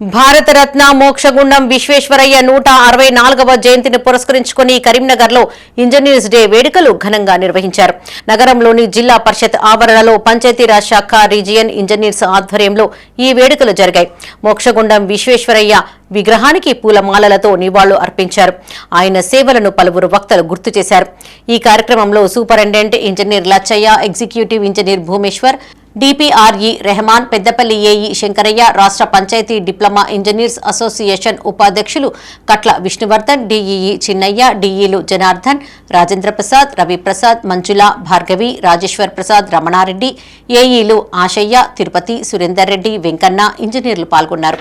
భారతరత్న మోక్షగుండం విశ్వేశ్వరయ్య నూట అరవై నాలుగవ జయంతిని పురస్కరించుకుని కరీంనగర్లో ఇంజనీర్స్ డే వేడుకలు ఘనంగా నిర్వహించారు. నగరంలోని జిల్లా పరిషత్ ఆవరణలో పంచాయతీరాజ్ శాఖ రీజియన్ ఇంజనీర్స్ ఆధ్వర్యంలో ఈ వేడుకలు జరిగాయి. మోక్షగుండం విశ్వేశ్వరయ్య విగ్రహానికి పూలమాలలతో నివాళులు అర్పించారు. ఆయన సేవలను పలువురు వక్తలు గుర్తు చేశారు. ఈ కార్యక్రమంలో superintendent engineer Lachchayya executive engineer Bhumeshwar DPRE Rehman Peddapalli AE Shankaraiah రాష్ట్ర పంచాయతీ డిప్లొమా ఇంజనీర్స్ అసోసియేషన్ ఉపాధ్యక్షులు కట్ల విష్ణువర్ధన్ డిఈఈ చిన్నయ్య డిఈలు జనార్దన్ రాజేంద్ర ప్రసాద్ రవిప్రసాద్ మంజుల భార్గవి రాజేశ్వర్ ప్రసాద్ రమణారెడ్డి ఏఈలు ఆశయ్య తిరుపతి సురేందర్ రెడ్డి వెంకన్న ఇంజనీర్లు పాల్గొన్నారు.